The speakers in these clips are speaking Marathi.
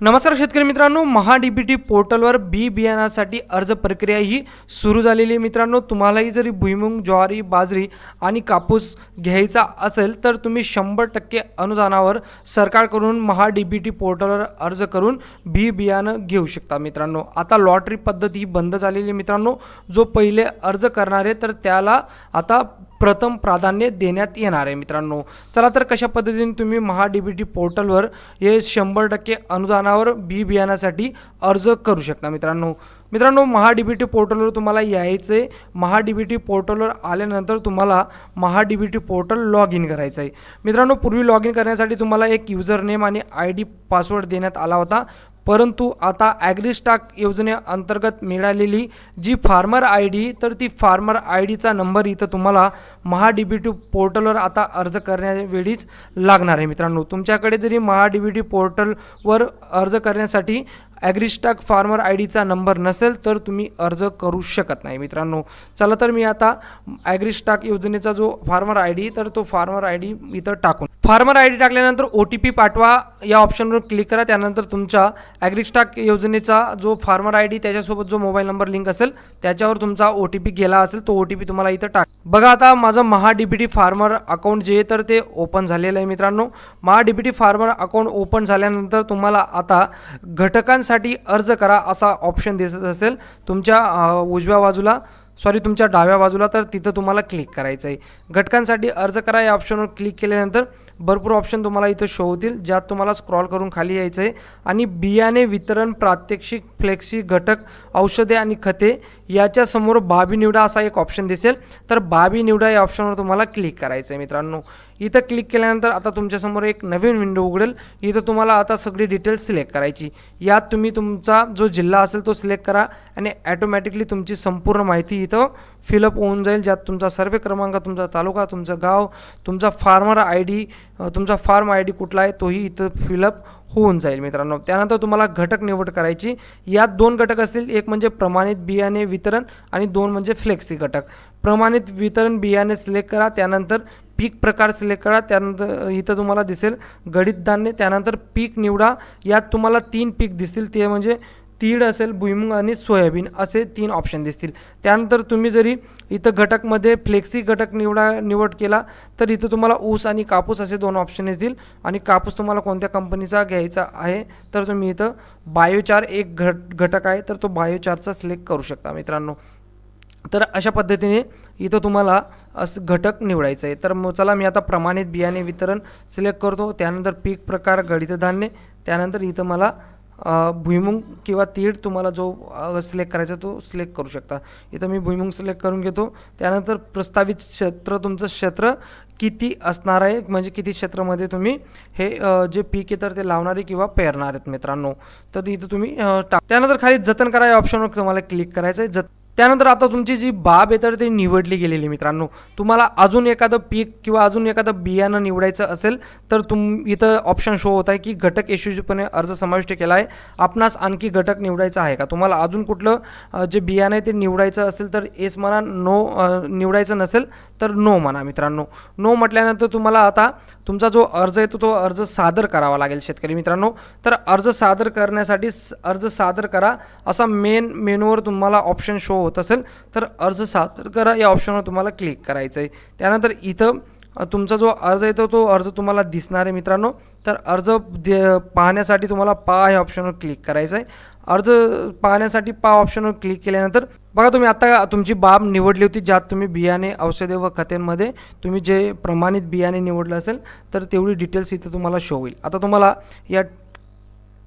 नमस्कार शेतकरी मित्रांनो महा डी बी टी पोर्टलवर बी बियाणासाठी अर्ज प्रक्रिया ही सुरू झालेली आहे. मित्रांनो तुम्हालाही जरी भुईमुंग ज्वारी बाजरी आणि कापूस घ्यायचा असेल तर तुम्ही शंभर टक्के अनुदानावर सरकारकडून महा डी बी टी पोर्टलवर अर्ज करून बी बियाणं घेऊ शकता मित्रांनो. आता लॉटरी पद्धती ही बंद झालेली आहे मित्रांनो. जो पहिले अर्ज करणार आहे तर त्याला आता प्रथम प्राधान्य देण्यात येणार आहे मित्रांनो. चला तर कशा पद्धतीने तुम्ही महा डी बी टी पोर्टलवर हे शंभर टक्के अनुदानावर बी बियाण्यासाठी अर्ज करू शकता मित्रांनो. मित्रांनो महा डी बी टी पोर्टलवर तुम्हाला यायचं आहे महा डी बी टी पोर्टलवर आल्यानंतर तुम्हाला Maha D B T portal log in करायचं आहे मित्रांनो पूर्वी लॉग इन करण्यासाठी तुम्हाला एक युजर नेम आणि आय डी पासवर्ड देण्यात आला होता. परंतु आता ॲग्रीस्टाक योजनेअंतर्गत मिळालेली जी फार्मर आय डी तर ती फार्मर आय डीचा नंबर इथं तुम्हाला महा डी बी टी पोर्टलवर आता अर्ज करण्यावेळीच लागणार आहे मित्रांनो. तुमच्याकडे जरी महा डी बी टी पोर्टलवर अर्ज करण्यासाठी ॲग्रिस्टाक फार्मर आय डीचा नंबर नसेल तर तुम्ही अर्ज करू शकत नाही मित्रांनो. चला तर मी आता ॲग्रिस्टाक योजनेचा जो फार्मर आय डी तर तो फार्मर आय डी इथं टाकून. फार्मर आय डी टाकल्यानंतर ओ टी पी पाठवा या ऑप्शनवर क्लिक करा त्यानंतर तुमच्या ॲग्रिस्टाक योजनेचा जो फार्मर आय डी त्याच्यासोबत जो मोबाईल नंबर लिंक असेल त्याच्यावर तुमचा ओ टी पी गेला असेल तो ओ टी पी तुम्हाला इथं टाक. बघा आता माझं Maha D P T farmer account जे आहे तर ते ओपन झालेलं आहे मित्रांनो. Maha D P T farmer account open झाल्यानंतर तुम्हाला आता साठी अर्ज करा असा ऑप्शन दिसत असेल. तुमच्या उजव्या बाजूला सॉरी तुमच्या डाव्या बाजूला तर तिथं तुम्हाला क्लिक करायचं आहे घटकांसाठी अर्ज करा या ऑप्शनवर क्लिक केल्यानंतर भरपूर ऑप्शन तुम्हाला इथं शो होतील ज्यात तुम्हाला स्क्रॉल करून खाली यायचं आहे आणि बियाणे वितरण प्रात्यक्षिक फ्लेक्सी घटक औषधे आणि खते याच्यासमोर बाबी निवडा असा एक ऑप्शन दिसेल. तर बाबी निवडा या ऑप्शनवर तुम्हाला क्लिक करायचं आहे मित्रांनो. इथं क्लिक केल्यानंतर आता तुमच्यासमोर एक नवीन विंडो उघडेल. इथं तुम्हाला आता सगळी डिटेल्स सिलेक्ट करायची. यात तुम्ही तुमचा जो जिल्हा असेल तो सिलेक्ट करा आणि ॲटोमॅटिकली तुमची संपूर्ण माहिती इथं फिलअप होऊन जाईल. ज्यात तुमचा सर्वे क्रमांक तुमचा तालुका तुमचं गाव तुमचा फार्मर आय डी तुमचा फार्म आय डी कुठला आहे तोही इथं फिलअप होऊन जाईल मित्रांनो. त्यानंतर तुम्हाला घटक निवड करायची. यात दोन घटक असतील. एक म्हणजे प्रमाणित बियाणे वितरण आणि दोन म्हणजे फ्लेक्सी घटक. प्रमाणित वितरण बियाणे सिलेक्ट करा त्यानंतर पीक प्रकार सिलेक्ट करा त्यानंतर इथं तुम्हाला दिसेल गडित धान्य त्यानंतर पीक निवडा यात तुम्हाला तीन पीक दिसतील ते म्हणजे तीळ असेल भुईमुंग आणि सोयाबीन असे तीन ऑप्शन दिसतील. त्यानंतर तुम्ही जरी इथं घटकमध्ये फ्लेक्सी घटक निवडा निवड केला तर इथं तुम्हाला ऊस आणि कापूस असे दोन ऑप्शन येतील. आणि कापूस तुम्हाला कोणत्या कंपनीचा घ्यायचा आहे तर तुम्ही इथं बायोचार एक घट घटक आहे तर तो बायोचारचा सिलेक्ट करू शकता मित्रांनो. तर अशा पद्धतीने इथं तुम्हाला असं घटक निवडायचं आहे तर मग चला मी आता प्रमाणित बियाणे वितरण सिलेक्ट करतो. त्यानंतर पीक प्रकार गडित धान्य त्यानंतर इथं मला भुईमुंग किंवा तीळ तुम्हाला जो सिलेक्ट करायचा तो सिलेक्ट करू शकता. इथं मी भुईमुंग सिलेक्ट करून घेतो. त्यानंतर प्रस्तावित क्षेत्र तुमचं क्षेत्र किती असणार आहे? म्हणजे किती क्षेत्रामध्ये तुम्ही हे जे पीक आहे तर ते लावणारे किंवा पेरणार आहेत मित्रांनो. तर इथं तुम्ही टाक त्यानंतर खाली जतन करा या ऑप्शनवर तुम्हाला क्लिक करायचं आहे जत त्यानंतर आता तुमची जी बाब आहे तर ती निवडली गेलेली मित्रांनो. तुम्हाला अजून एखादं पीक किंवा अजून एखादं बियाणं निवडायचं असेल तर तुम इथं ऑप्शन शो होत आहे की घटक यशस्वीपणे अर्ज समाविष्ट केला आहे. आपणास आणखी घटक निवडायचा आहे का? तुम्हाला अजून कुठलं जे बियाणं आहे ते निवडायचं असेल तर एस म्हणा नो निवडायचं नसेल तर नो म्हणा मित्रांनो. नो म्हटल्यानंतर तुम्हाला आता तुमचा जो अर्ज येतो तो अर्ज सादर करावा लागेल शेतकरी मित्रांनो. तर अर्ज सादर करण्यासाठी अर्ज सादर करा. असा मेन मेनूवर तुम्हाला ऑप्शन शो होत असेल तर अर्ज सादर करा. या ऑप्शनवर तुम्हाला क्लिक करायचं आहे. त्यानंतर इथं तुमचा जो अर्ज येतो तो अर्ज तुम्हाला दिसणार आहे मित्रांनो. तर अर्ज दे पाहण्यासाठी तुम्हाला पा या ऑप्शनवर क्लिक करायचं आहे. अर्ज पाहण्यासाठी पा ऑप्शनवर क्लिक केल्यानंतर बघा तुम्ही आता तुमची बाब निवडली होती ज्यात तुम्ही बियाणे औषधे व खतेंमध्ये तुम्ही जे प्रमाणित बियाणे निवडलं असेल तर तेवढी डिटेल्स इथं तुम्हाला शो होईल. आता तुम्हाला या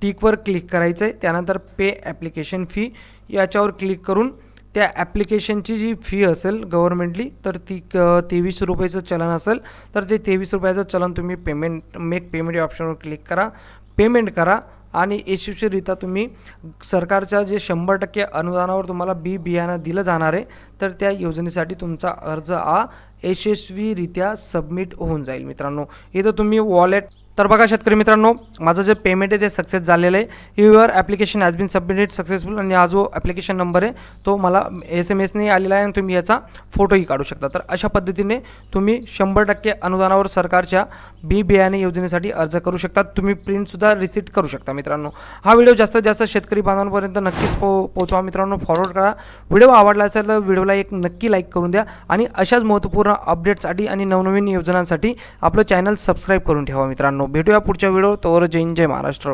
टिकवर क्लिक करायचं आहे. त्यानंतर पे ॲप्लिकेशन फी याच्यावर क्लिक करून त्या ॲप्लिकेशनची जी फी असेल गव्हर्मेंटली तर ती क तेवीस रुपयाचं चलन असेल तर ते तेवीस रुपयाचं चलन तुम्ही पेमेंट मेक पेमेंट या ऑप्शनवर क्लिक करा. पेमेंट करा आणि यशस्वीरित्या तुम्ही सरकारच्या जे शंभर टक्के अनुदानावर तुम्हाला बी बियाणं दिलं जाणार आहे तर त्या योजनेसाठी तुमचा अर्ज हा यशस्वीरित्या सबमिट होऊन जाईल मित्रांनो. इथं तुम्ही वॉलेट तर बघा शेतकरी मित्रांनो माझं जे पेमेंट आहे ते सक्सेस झालेलं आहे. Your application has been submitted successful आणि हा जो ॲप्लिकेशन नंबर आहे तो मला एस एम एसने आलेला आहे आणि तुम्ही याचा फोटोही काढू शकता. तर अशा पद्धतीने तुम्ही शंभर टक्के अनुदानावर सरकारच्या बी बियाणे योजनेसाठी अर्ज करू शकता. तुम्ही प्रिंटसुद्धा रिसीट करू शकता मित्रांनो. हा व्हिडिओ जास्तीत जास्त शेतकरी बांधवांपर्यंत नक्कीच पो पोहोचवा मित्रांनो. फॉरवर्ड करा. व्हिडिओ आवडला असेल तर व्हिडिओला एक नक्की लाईक करून द्या आणि अशाच महत्त्वपूर्ण अपडेटसाठी आणि नवनवीन योजनांसाठी आपलं चॅनल सबस्क्राईब करून ठेवा मित्रांनो. भेटूया पुढच्या व्हिडिओ तोवर जैन जय महाराष्ट्र.